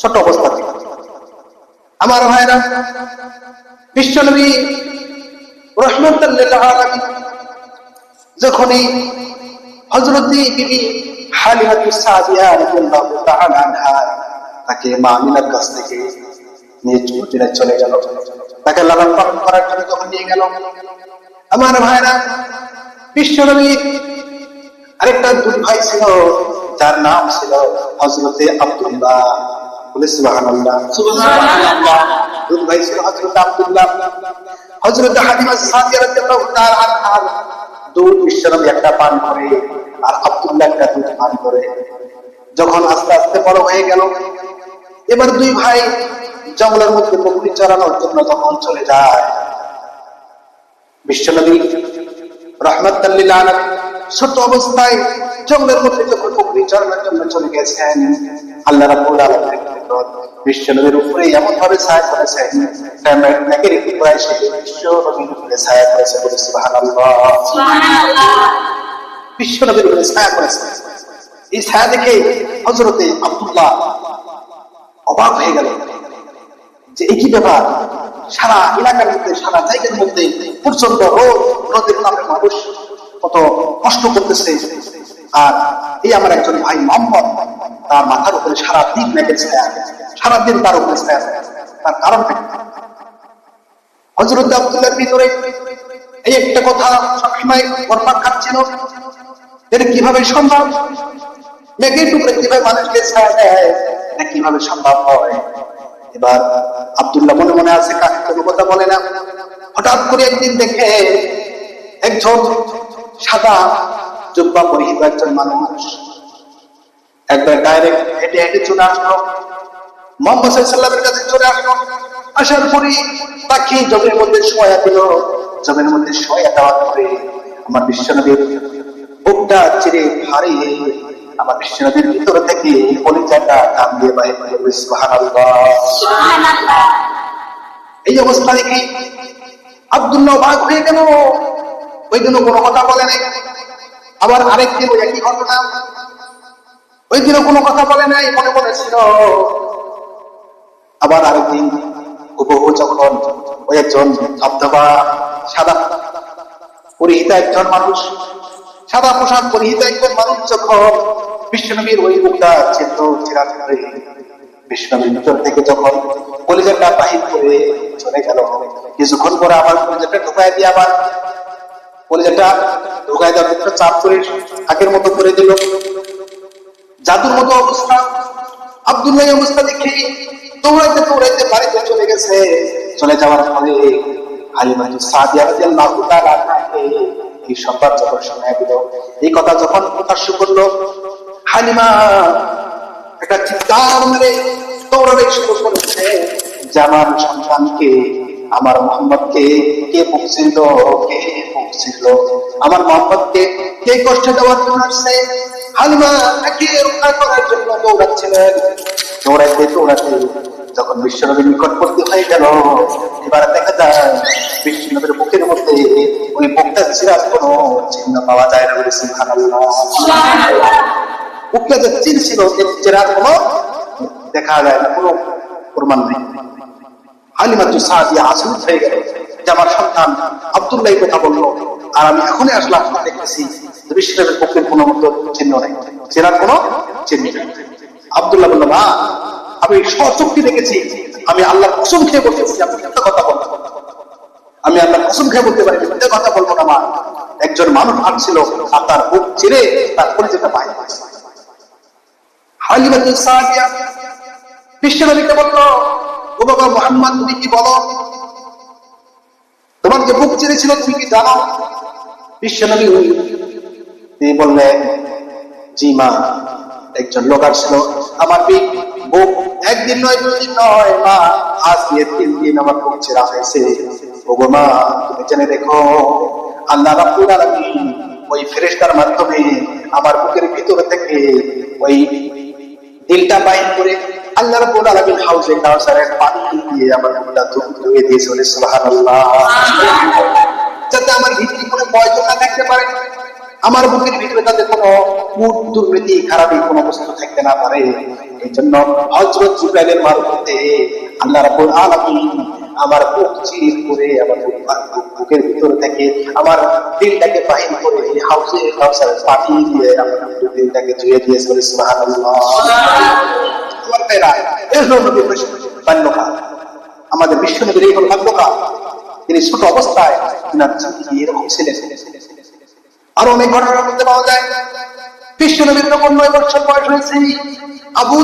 ছোট অবস্থা আমার ভাইরা রহমতুল্লাহ যখনই হজরতি বিবি তাকে মা আমিনার কাছ থেকে নিয়ে চলে গেল। তাকে লালন পালন করার জন্য যখন নিয়ে গেল। আমার ভাইরা বিশ্বনবী আরেকটা দুই ভাই ছিল যার নাম ছিল হজরতে আব্দুল্লাহ। বলে সুবহানাল্লাহ। সুবহানাল্লাহ। দুই ভাই ছিল হজরত আব্দুল্লাহ। হজরত হালিমা সাদিয়া রাদিয়াল্লাহু তাআলা আনহা। দুধ বিশ্বনবী একটা পান করে আর আব্দুল্লাহ একটা দুধ পান করে। যখন আস্তে আস্তে বড় হয়ে গেল এবার দুই ভাই জঙ্গলের মধ্যে বকরি চড়ানোর জন্য যখন চলে যায়। বিশ্বনবী রহমতাল্লিল্লাহ ছোট অবস্থায় জঙ্গলের মধ্যে যখন চড়ানোর জন্য চলে গেছেন, আল্লাহ রাব্বুল আলামিন উপরে এমন ভাবে ছায়া করেছেন। একটু প্রায় উপরে ছায়া করেছে বলে সুবহানাল্লাহ। উপরে ছায়া করেছে। এই ছায়া দেখে হজরতে আব্দুল্লাহ অবাক হয়ে গেল যে কি ব্যাপার? সারা এলাকার মধ্যে, সারা জায়গার মধ্যে প্রচণ্ড রোদ, রোদের নামে মানুষ কত কষ্ট করতেছে। আর এই আমার একজন ভাই মোহাম্মদ, তার মাথার উপরে সারা দিন মেঘের ছায়া, সারাদিন তার উপরে ছায়া, তার কারণটা কি? হজরত ভিতরে এই একটা কথা সবসময় খাচ্ছিল। কীভাবে সম্ভব? মেঘের টুকরে কীভাবে মানুষকে ছায়া দেয় কীভাবে সম্ভব হয়? এবার আব্দুল্লাহ মনে মনে আছে, কাকে কোনো কথা বলে না। হঠাৎ করে একদিন দেখে একজন সাদা জুব্বা পরিহিত একজন মানুষ। একবার ডাইরেক্ট হেঁটে হেঁটে চলে আসলো। মোহাম্মদ সাল্লামের কাছে চলে আসলো। আসার পরে তাকে জমের মধ্যে শোয়া দিল। জমের মধ্যে শোয়া দেওয়ার পরে আমার বিশ্বনবীর বুকটা চিরে ভারী আমার বিশ্বনবীর ভিতর থেকে কলিজাটা কান দিয়ে বাইরে করে সুবহানাল্লাহ। এই অবস্থা দেখে আব্দুল্লাহ ভাগ হয়ে গেল? ওই দিনও কোনো কথা বলে নাই। আবার আরেকদিন ওই একই ঘটনা। ওই দিনও কোনো কথা বলে নাই, মনে মনে ছিল। আবার আরেকদিন হুবহু যখন ওই একজন ধবধবা, সাদা একজন মানুষ, সাদা পোশাক একজন মানুষ যখন বিশ্বনবীর ওই করে বিশ্বনবীর থেকে যখন কলিজাটা বাহির করে চলে গেল। কিছুক্ষণ পরে আবার কলিজাটা ঢুকাই দিয়ে আবার ঢুকাই দেওয়ার চাপ করে আগের মতো করে দিল। জাদুর মতো অবস্থা। অবস্থা দেখে দৌড়াইতে দৌড়াইতে বাড়িতে চলে গেছে। চলে যাওয়ার ফলে সাদিয়া এই যখন দিল। এই কথা যখন প্রকাশ্য করল, হালিমা একটা মেরে শুরু করেছে আমার সন্তানকে, আমার মোহাম্মদকে কে বকছিল কে বকছিল আমার মোহাম্মদকে কে কষ্ট দেওয়ার জন্য আসছে। হালিমা তাকে রক্ষা করার জন্য দৌড়াচ্ছিলেন। দৌড়াইতে দৌড়াতে যখন বিশ্বনবীর নিকটবর্তী হয়ে গেল, এবার দেখা যায় বিশ্বনবীর বুকের মধ্যে ওই বুকটা ছিঁড়ার কোনো চিহ্ন পাওয়া যায় না বলে বুকটা যে চির ছিল চেরার কোনো দেখা যায় না, কোনো প্রমাণ নেই। হালিমা তো সাদিয়া আশরিত হয়ে গেল। যে আমার সন্তান আব্দুল্লাহ কথা বলল আর আমি এখনই আসলাম, দেখতেছি যে বিশ্বনবীর পক্ষের কোনো মতো চিহ্ন নেই। চেরার কোনো চিহ্ন নেই। আব্দুল্লাহ বলল, মা, আমি সচক্ষে দেখেছি। আমি আল্লাহ কসম খেয়ে মিথ্যা কথা বলব আমি আল্লাহ কসম খেয়ে বলতে পারি, মিথ্যা কথা বলব না, মা। একজন মানুষ আসছিল আর তার বুক চিরে তার পরিচয়টা বাইরে হালিমাতু সাদিয়া বিশ্বনবীকে বলল, ও বাবা, মোহাম্মদ, তুমি কি বলো? তোমার যে বুক চিরেছিল তুমি কি জানো? বিশ্বনবী তিনি বললেন, জি মা। একজন লোক আসছিল আমার বুক একদিন নয়, দুদিন নয়, মা, আজ দিয়ে তিন দিন আমার বুক ছেঁড়া হয়েছে। ওগো মা, তুমি জেনে দেখো আল্লাহ রাব্বুল আলামিন ওই ফেরেশতার মাধ্যমে আমার বুকের ভিতর থেকে ওই দিলটা বাইর করে আল্লাহ রাব্বুল আলামিন হাউজে কাউসারের পানি দিয়ে আমার বুকটা ধুয়ে ধুয়ে দিয়েছে বলে সুবহানাল্লাহ। যাতে আমার ভিতরে কোনো পয়জন না থাকতে পারে। আমার বুকের ভিতরে তাদের কোনো কূট দুর্নীতি খারাপই কোনো বস্তু থাকতে না পারে। এই জন্য হজরত জিব্রাইলের মারফতে আল্লাহ রাব্বুল আলামিন আমার বুক চির করে, আমার বুক বুক- বুকের ভিতর থেকে আমার দিলটাকে বাহির করে এই হাউসে হাউসের পাঠিয়ে দিয়ে আমার দিলটাকে ধুয়ে দিয়েছে সুবহানাল্লাহ। বাল্যকাল আমাদের বিশ্ব নবীর এই হল বাল্যকাল তিনি ছোট অবস্থায় এরকম ছিলেন। আরও অনেক ঘটনার মধ্যে পাওয়া যায়। বিশ্ব নবীর যখন নয় বছর বয়স হয়েছে। আবু